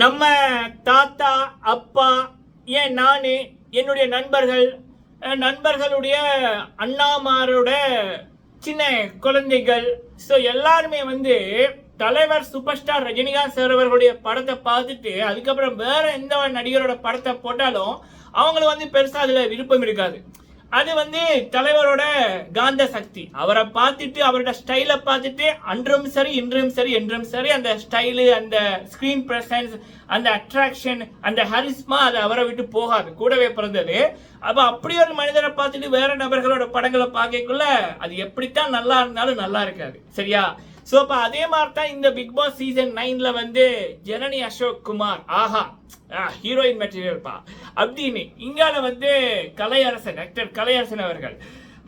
நம்ம தாத்தா அப்பா ஏன் நான் என்னுடைய நண்பர்கள் நண்பர்களுடைய அண்ணாமாரோட சின்ன குழந்தைகள். ஸோ எல்லாருமே வந்து தலைவர் சூப்பர் ஸ்டார் ரஜினிகாந்த் சார் அவர்களுடைய படத்தை பார்த்துட்டு அதுக்கப்புறம் வேற எந்த ஒரு நடிகரோட படத்தை போட்டாலும் அவங்களுக்கு வந்து பெருசாக அதில் விருப்பம் இருக்காது. அது வந்து தலைவரோட காந்த சக்தி. அவரை பார்த்துட்டு அவரோட ஸ்டைலை பார்த்துட்டு அன்றும் சரி இன்றும் சரி என்றும் சரி அந்த ஸ்டைலு அந்த ஸ்கிரீன் பிரசன்ஸ் அந்த அட்ராக்ஷன் அந்த ஹரிஸ்மா அது அவரை விட்டு போகாது. கூடவே பிறந்தது. அப்போ அப்படி ஒரு மனிதரை பார்த்துட்டு வேற நபர்களோட படங்களை பார்க்கக்குள்ள அது எப்படித்தான் நல்லா இருந்தாலும் நல்லா இருக்காது. சரியா? ஸோ அப்போ அதே மாதிரி தான் இந்த பிக் பாஸ் சீசன் நைனில் வந்து ஜனனி அசோக் குமார் ஆஹா ஹீரோயின் மெட்டீரியல் பா. அப்படின்னு இங்கால வந்து கலையரசன் ஆக்டர் கலையரசன் அவர்கள்.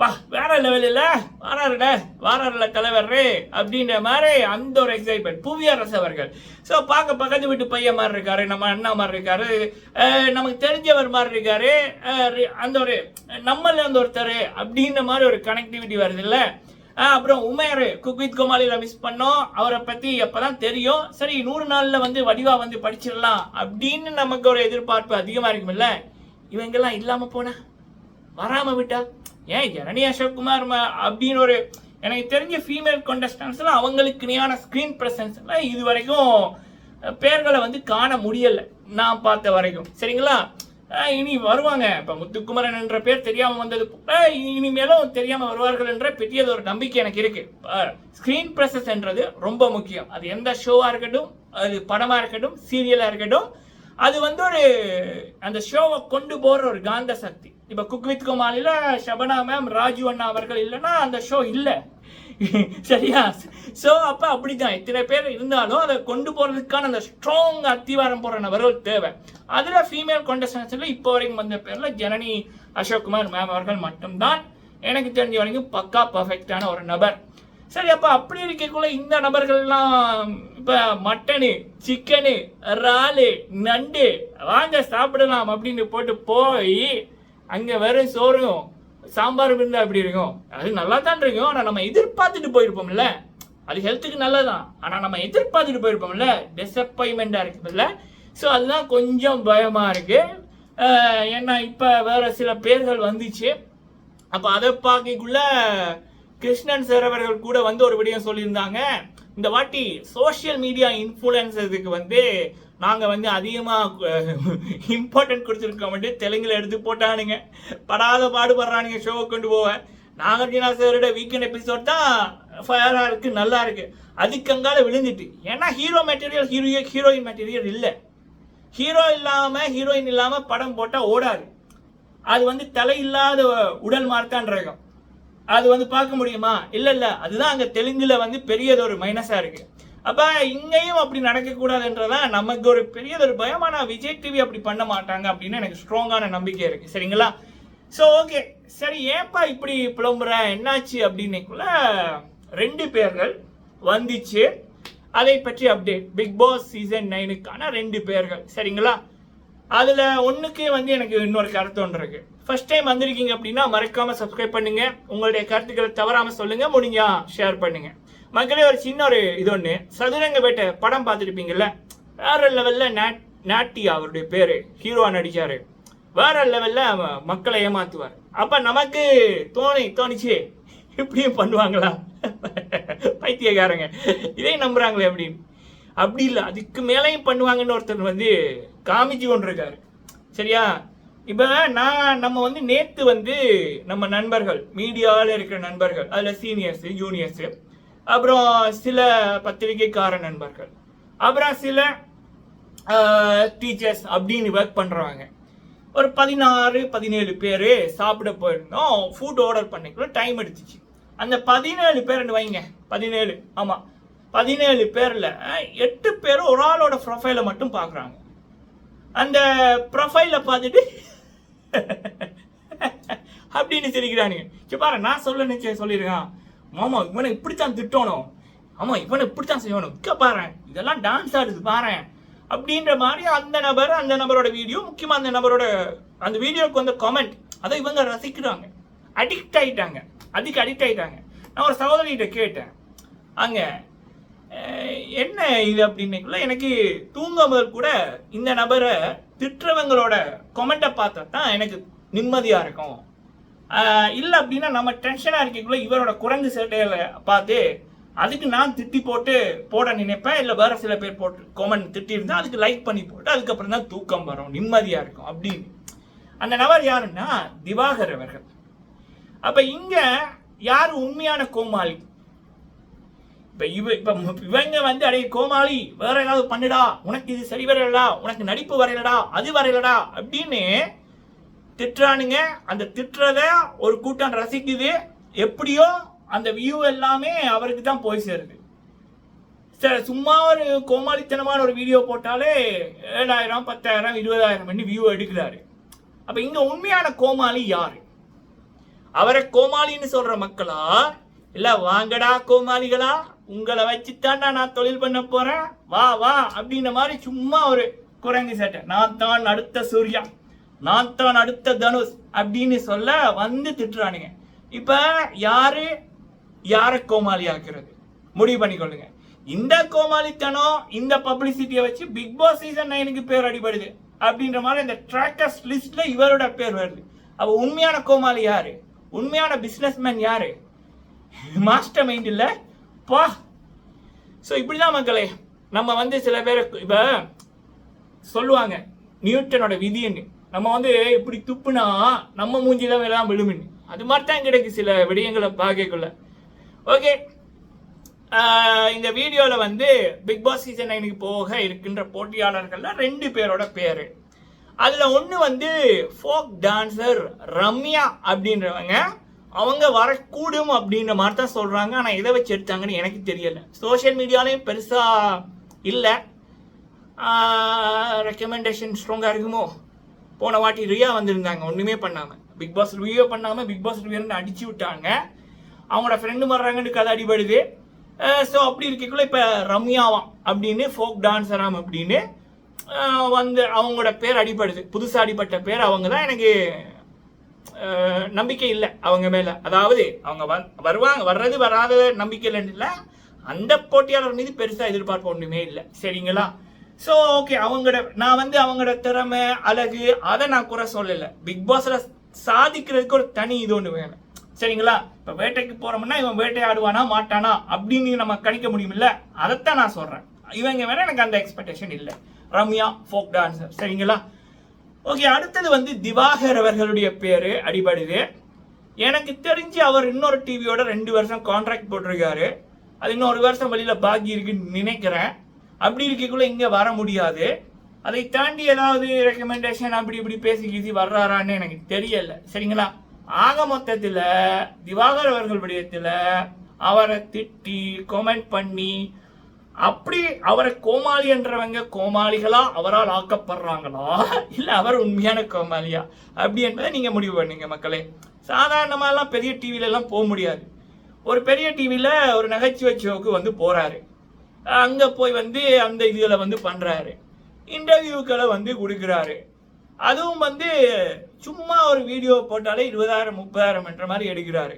வா வேற லெவல் இல்ல வாராருட வாராருல தலைவர் அப்படின்ற மாதிரி அந்த ஒரு எக்ஸைட்மெண்ட் புவியரசு அவர்கள். ஸோ பார்க்க பக்கத்து வீட்டு பையன் மாதிரி இருக்காரு நம்ம அண்ணா மாதிரி இருக்காரு நமக்கு தெரிஞ்சவர் மாதிரி இருக்காரு அந்த ஒரு நம்மள அந்த ஒருத்தர் அப்படின்ற மாதிரி ஒரு கனெக்டிவிட்டி வருது இல்லை அப்புறம் உமேர் குக்வித் கோமாலியில் மிஸ் பண்ணோம். அவரை பற்றி எப்போ தான் தெரியும். சரி நூறு நாளில் வந்து வடிவாக வந்து படிச்சிடலாம் அப்படின்னு நமக்கு ஒரு எதிர்பார்ப்பு அதிகமாக இருக்குமில்ல இவங்கெல்லாம் இல்லாமல் போனா? வராமல் விட்டா? ஏன் ஜனனி அசோக்குமார் அப்படின்னு ஒரு எனக்கு தெரிஞ்ச ஃபீமேல் எல்லாம் அவங்களுக்கு இணையான ஸ்க்ரீன் பிரசன்ஸ் எல்லாம் இது வரைக்கும் பேர்களை வந்து காண முடியலை நான் பார்த்த வரைக்கும். சரிங்களா? இனி வருவாங்க. இப்போ முத்துக்குமரன் என்ற பேர் தெரியாமல் வந்தது இனிமேலும் தெரியாமல் வருவார்கள் என்ற பெரியது ஒரு நம்பிக்கை எனக்கு இருக்கு. ஸ்க்ரீன் ப்ரெசஸ் என்றது ரொம்ப முக்கியம். அது எந்த ஷோவாக இருக்கட்டும் அது படமாக இருக்கட்டும் சீரியலாக இருக்கட்டும் அது வந்து ஒரு அந்த ஷோவை கொண்டு போகிற ஒரு காந்த சக்தி. இப்போ குக் வித் கோமாளில ஷபனா மேம் ராஜு அண்ணா அவர்கள் இல்லைன்னா அந்த ஷோ இல்லை. சரியா? ஸோ அப்ப அப்படிதான். இத்தனை பேர் இருந்தாலும் அதை கொண்டு போகிறதுக்கான அந்த ஸ்ட்ராங் அத்திவாரம் போடுற நபர்கள் தேவை. அதில் ஃபீமேல் கான்டெஸ்டன்ஸ்ல இப்போ வரைக்கும் வந்த பேரில் ஜனனி அசோக்குமார் மேம் அவர்கள் மட்டும்தான். எனக்கு தெரிஞ்ச வரைக்கும் பக்கா பர்ஃபெக்டான ஒரு நபர். சரி அப்போ அப்படி இருக்கக்குள்ள இந்த நபர்கள்லாம் இப்போ மட்டனு சிக்கனு இறாலு நண்டு வாங்க சாப்பிடலாம் அப்படின்னு போட்டு போய் அங்கே வெறும் சோறும் சாம்பார் விருந்தா எப்படி இருக்கும்? அது நல்லா தான் இருக்கும். ஆனால் நம்ம எதிர்பார்த்துட்டு போயிருப்போம்ல. அது ஹெல்த்துக்கு நல்லதுதான். ஆனால் நம்ம எதிர்பார்த்துட்டு போயிருப்போம்ல. டிசப்பாயின்மெண்ட்டாக இருக்குல்ல ஸோ அதுதான் கொஞ்சம் பயமாக இருக்குது ஏன்னா இப்போ வேறு சில பேர்கள் வந்துச்சு. அப்போ அதை பார்க்கக்குள்ள கிருஷ்ணன் சார் அவர்கள் கூட வந்து ஒரு விடயம் சொல்லியிருந்தாங்க. இந்த வாட்டி சோஷியல் மீடியா இன்ஃப்ளூயன்சருக்கு வந்து நாங்கள் வந்து அதிகமாக இம்பார்ட்டன்ட் கொடுத்துருக்கோம் தெலுங்கில் எடுத்து போட்டானுங்க. படாத பாடுபடுறானுங்க ஷோவை கொண்டு போக. நாகார்ஜுனா சாரோட வீக்கெண்ட் எபிசோட் தான் ஃபயராக இருக்குது நல்லா இருக்குது அதுக்கு அங்கால விழுந்துட்டு. ஏன்னா hero material hero heroine material இல்லை. ஹீரோ இல்லாமல் ஹீரோயின் இல்லாமல் படம் போட்டால் ஓடாது. அது வந்து தலை இல்லாத உடல் மார்க்கான் ரகம். அது வந்து பார்க்க முடியுமா? இல்லை இல்லை. அதுதான் அங்கே தெலுங்கில் வந்து பெரியது ஒரு மைனஸாக இருக்குது அப்ப இங்கேயும் அப்படி நடக்கக்கூடாதுன்றதான் நமக்கு ஒரு பெரிய ஒரு ஆனால் விஜய் டிவி அப்படி பண்ண மாட்டாங்க அப்படின்னு எனக்கு ஸ்ட்ராங்கான நம்பிக்கை இருக்கு. சரிங்களா? ஸோ ஓகே சரி ஏன்ப்பா இப்படி புலம்புற? என்னாச்சு அப்படின்னுக்குள்ள ரெண்டு பேர்கள் வந்துச்சு. அதை பற்றி அப்டேட் பிக் பாஸ் சீசன் நைனுக்கான ரெண்டு பேர்கள். சரிங்களா? அதில் ஒன்றுக்கே வந்து எனக்கு இன்னொரு கருத்து ஒன்று இருக்கு. ஃபர்ஸ்ட் டைம் வந்திருக்கீங்க அப்படின்னா மறக்காமல் சப்ஸ்கிரைப் பண்ணுங்கள் உங்களுடைய கருத்துக்களை தவறாமல் சொல்லுங்கள் முடிஞ்சா ஷேர் பண்ணுங்கள் மக்களே ஒரு சின்ன ஒரு இது ஒன்று சதுரங்க வேட்டை படம் பார்த்துருப்பீங்கல்ல? வேற லெவலில் நாட் நாட்டி அவருடைய பேர் ஹீரோ நடிச்சார். வேற லெவலில் மக்களை ஏமாத்துவார். அப்போ நமக்கு தோணி தோணிச்சு இப்படியும் பண்ணுவாங்களா? பைத்தியக்காரங்க. இதை நம்புகிறாங்களே அப்படின்னு அப்படி இல்லை அதுக்கு மேலேயும் பண்ணுவாங்கன்னு ஒருத்தர் வந்து காமிச்சு கொண்டிருக்காரு. சரியா? இப்போ நான் நம்ம வந்து நேற்று வந்து நம்ம நண்பர்கள் மீடியாவில் இருக்கிற நண்பர்கள் அதில் சீனியர்ஸு ஜூனியர்ஸு அப்புறம் சில பத்திரிகைக்கார நண்பர்கள். அப்புறம் சில டீச்சர்ஸ் அப்படின்னு ஒர்க் பண்ணுறவங்க ஒரு பதினாறு பதினேழு பேர் சாப்பிட போயிருந்தோம். ஃபுட் ஆர்டர் பண்ணிக்குள்ள டைம் எடுத்துச்சு. அந்த பதினேழு பேர் வைங்க. பதினேழு ஆமாம் பதினேழு பேரில் எட்டு பேர் ஒரு ஆளோட ப்ரொஃபைலை மட்டும் பார்க்குறாங்க அந்த ப்ரொஃபைலை பார்த்துட்டு அப்படின்னு சிரிக்கிறானுங்க. சரி பாரு நான் சொல்ல நிச்சயம் சொல்லியிருக்கான் மாமா இவனை இப்படித்தான் திட்டணும். ஆமாம் இவனை இப்படித்தான் செய்யணும். இங்க பாரு இதெல்லாம் டான்ஸ் ஆடுது பாரு அப்படின்ற மாதிரி அந்த நபர் அந்த நபரோட வீடியோ முக்கியமாக அந்த நபரோட அந்த வீடியோவுக்கு வந்த கமெண்ட் அதை இவங்க ரசிக்கிறாங்க. அடிக்ட் ஆகிட்டாங்க அதுக்கு அடிக்ட் ஆகிட்டாங்க நான் ஒரு சகோதரிகிட்ட கேட்டேன். அங்கே என்ன இது அப்படின்னுக்குள்ள எனக்கு தூங்கும்போது கூட இந்த நபரை திட்டுறவங்களோட கொமெண்ட்டை பார்த்தா தான் எனக்கு நிம்மதியாக இருக்கும். இல்லை அப்படின்னா நம்ம டென்ஷனாக இருக்கக்குள்ள இவரோட குரங்கு சேட்டையில பார்த்து அதுக்கு நான் திட்டி போட்டு போட நினைப்பேன் இல்லை வேற சில பேர் போட்டு கொமெண்ட் திட்டி அதுக்கு லைக் பண்ணி போட்டு அதுக்கப்புறம் தான் தூக்கம் வரும் நிம்மதியாக இருக்கும் அப்படின்னு. அந்த நபர் யாருன்னா திவாகர் அவர்கள். அப்போ இங்கே யார் உண்மையான கோமாளி? இப்போ இவ இப்போ இவங்க வந்து அடைய கோமாளி வேற ஏதாவது பண்ணுடா உனக்கு இது சரி வரலடா உனக்கு நடிப்பு வரையலடா அது வரையலடா அப்படின்னு திட்டுறானுங்க. அந்த திட்டுறத ஒரு கூட்டம் ரசிக்குது. எப்படியோ அந்த வியூ எல்லாமே அவருக்கு தான் போய் சேருது. சார் சும்மா ஒரு கோமாளித்தனமான ஒரு வீடியோ போட்டாலே ஏழாயிரம் பத்தாயிரம் இருபதாயிரம் பண்ணி வியூ எடுக்கிறாரு. அப்போ இங்கே உண்மையான கோமாளி யார்? அவரை கோமாளின்னு சொல்கிற மக்களா? இல்லை வாங்கடா கோமாளிகளா உங்களை வச்சுத்தான்டா நான் தொழில் பண்ண போகிறேன் வா வா அப்படின்ற மாதிரி சும்மா ஒரு குரங்கு சேட்டை. நான் தான் அடுத்த சூர்யா. நான் தான் அடுத்த தனுஷ் அப்படின்னு சொல்ல வந்து திட்டுறானுங்க. இப்ப யாரு? யார கோமாளி ஆக்குறது? முடிவு பண்ணிக்கொள்ளுங்க. இந்த கோமாளித்தனம் இந்த பப்ளிசிட்டியை வச்சு பிக் பாஸ் சீசன் நைனுக்கு பேர் அடிபடுது. அப்படின்ற மாதிரி இந்த ட்ராக்கர்ஸ் லிஸ்ட்ல இவரோட பேர் வருது. அப்ப உண்மையான கோமாளி யாரு? உண்மையான பிசினஸ்மேன் யாரு? மாஸ்டர் மைண்ட் இல்ல? பா. ஸோ இப்படிதான் மக்களே நம்ம வந்து சில பேர் இப்ப சொல்லுவாங்க. நியூட்டனோட விதின்னு. நம்ம வந்து இப்படி துப்புனா நம்ம மூஞ்சி தான் எல்லாம் விழுமின். அது மாதிரி தான் கிடைக்கு சில விடயங்களை பார்க்கக்குள்ள. ஓகே இந்த வீடியோவில் வந்து பிக் பாஸ் சீசன் நைனுக்கு போக இருக்கின்ற போட்டியாளர்களில் ரெண்டு பேரோட பேர். அதில் ஒன்று வந்து ஃபோக் டான்சர் ரம்யா அப்படின்றவங்க. அவங்க வரக்கூடும் அப்படின்ற மாதிரி தான் சொல்கிறாங்க ஆனால் எதை வச்சு எடுத்தாங்கன்னு எனக்கு தெரியல. சோஷியல் மீடியாலையும் பெருசாக இல்லை. ரெக்கமெண்டேஷன் ஸ்ட்ராங்காக இருக்குமோ? போன வாட்டி ரியா வந்திருந்தாங்க ஒன்றுமே பண்ணாமல் பிக் பாஸ் ரிவ்யூ பண்ணாமல் பிக் பாஸ் ரிவ்யூன்னு அடிச்சு விட்டாங்க. அவங்களோட ஃப்ரெண்டு வர்றாங்கன்னு கதை அடிபடுது. ஸோ அப்படி இருக்கக்குள்ள இப்போ ரம்யாவாம் அப்படின்னு ஃபோக் டான்ஸராம் அப்படின்னு வந்து அவங்களோட பேர் அடிபடுது. புதுசாக அடிபட்ட பேர் அவங்க தான் எனக்கு நம்பிக்கை இல்லை அவங்க மேலே. அதாவது அவங்க வந் வருவாங்க வர்றது வராத நம்பிக்கை இல்லைன்னு இல்லை. அந்த போட்டியாளர் மீது பெருசாக எதிர்பார்ப்பு ஒன்றுமே இல்லை. சரிங்களா? ஸோ ஓகே அவங்களோட நான் வந்து அவங்களோட திறமை அழகு அதை நான் குறை சொல்லலை. பிக் பாஸில் சாதிக்கிறதுக்கு ஒரு தனி இது ஒன்று வேணும். சரிங்களா? இப்போ வேட்டைக்கு போகிறோம்னா இவன் வேட்டையாடுவானா மாட்டானா அப்படின்னு நம்ம கணிக்க முடியுமில்ல? அதைத்தான் நான் சொல்கிறேன் இவங்க வேணால் எனக்கு அந்த எக்ஸ்பெக்டேஷன் இல்லை. ரம்யா ஃபோக் டான்சர் சரிங்களா? ஓகே அடுத்தது வந்து திவாகர் அவர்களுடைய பேர் அடிபடுது. எனக்கு தெரிஞ்சு அவர் இன்னொரு டிவியோட ரெண்டு வருஷம் கான்ட்ராக்ட் போட்டிருக்காரு. அது இன்னொரு வருஷம் வழியில் பாக்கி இருக்குன்னு நினைக்கிறேன். அப்படி இருக்கக்குள்ள இங்கே வர முடியாது. அதை தாண்டி ஏதாவது ரெக்கமெண்டேஷன் அப்படி இப்படி பேசி கீசி வர்றாரான்னு எனக்கு தெரியல. சரிங்களா? ஆக மொத்தத்தில் திவாகர் அவர்கள் விடயத்தில் அவரை திட்டி கமெண்ட் பண்ணி அப்படி அவரை கோமாளி என்றவங்க கோமாளிகளா அவரால் ஆக்கப்படுறாங்களா? இல்லை அவர் உண்மையான கோமாளியா? அப்படி என்பதை நீங்கள் முடிவு பண்ணுங்க மக்களே. சாதாரணமாக எல்லாம் பெரிய டிவிலெல்லாம் போக முடியாது. ஒரு பெரிய டிவியில் ஒரு நகைச்சுவை ஷோக்கு வந்து போகிறாரு அங்கே போய் வந்து அந்த இதில் வந்து பண்ணுறாரு இன்டர்வியூக்களை வந்து கொடுக்குறாரு. அதுவும் வந்து சும்மா ஒரு வீடியோ போட்டாலே இருபதாயிரம் முப்பதாயிரம் என்ற மாதிரி எடுக்கிறாரு.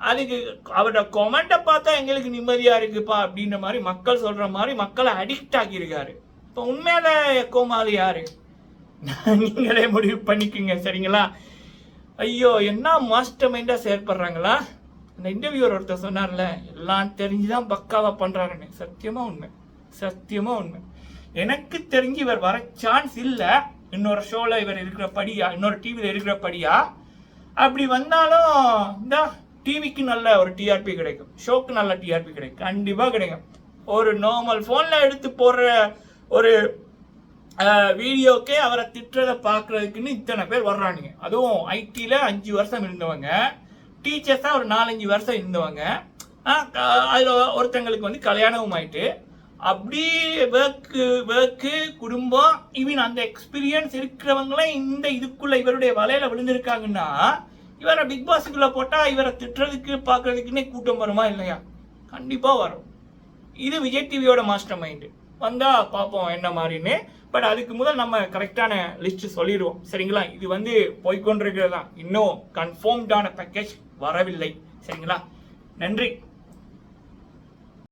அதுக்கு அவரோட கொமெண்ட்டை பார்த்தா எங்களுக்கு நிம்மதியாக இருக்குப்பா அப்படின்ற மாதிரி மக்கள் சொல்கிற மாதிரி மக்களை அடிக்ட் ஆக்கியிருக்காரு. இப்போ உண்மையில கோமாளி யாரு? நீங்களே முடிவு பண்ணிக்கோங்க சரிங்களா? ஐயோ என்ன மாஸ்டர் மைண்டாக செயற்படுறாங்களா அந்த இன்டர்வியூவர் ஒருத்தர் சொன்னார்ல எல்லாம் தெரிஞ்சுதான் பக்காவாக பண்றாருன்னு. சத்தியமா உண்மை. சத்தியமா உண்மை. எனக்கு தெரிஞ்சு இவர் வர சான்ஸ் இல்லை. இன்னொரு ஷோவில் இவர் இருக்கிற படியா இன்னொரு டிவியில் இருக்கிற படியா. அப்படி வந்தாலும் இந்த டிவிக்கு நல்ல ஒரு டிஆர்பி கிடைக்கும். ஷோக்கு நல்ல டிஆர்பி கிடைக்கும். கண்டிப்பாக கிடைக்கும். ஒரு நார்மல் ஃபோனில் எடுத்து போடுற ஒரு வீடியோக்கே அவரை திட்டுறதை பார்க்குறதுக்குன்னு இத்தனை பேர் வர்றானுங்க. அதுவும் ஐடியில் அஞ்சு வருஷம் இருந்தவங்க. டீச்சர்ஸாக ஒரு நாலஞ்சு வருஷம் இருந்தவங்க. அதில் ஒருத்தங்களுக்கு வந்து கல்யாணமும் ஆயிட்டு. அப்படி ஒர்க்கு ஒர்க்கு குடும்பம் இவன் அந்த எக்ஸ்பீரியன்ஸ் இருக்கிறவங்களே இந்த இதுக்குள்ள இவருடைய வலையில விழுந்திருக்காங்கன்னா இவரை பிக் பாஸுக்குள்ள போட்டா இவரை திட்டுறதுக்கு பார்க்கறதுக்குன்னே கூட்டம் வருமா இல்லையா? கண்டிப்பா வரும். இது விஜய் டிவியோட மாஸ்டர் மைண்டு வந்தா பார்ப்போம் என்ன மாதிரின்னு. பட் அதுக்கு முதல் நம்ம கரெக்டான லிஸ்ட் சொல்லிடுவோம். சரிங்களா? இது வந்து போய்கொண்டிருக்கிறது தான் இன்னும் கன்ஃபார்ம்டான பேக்கேஜ் வரவில்லை. சரிங்களா? நன்றி.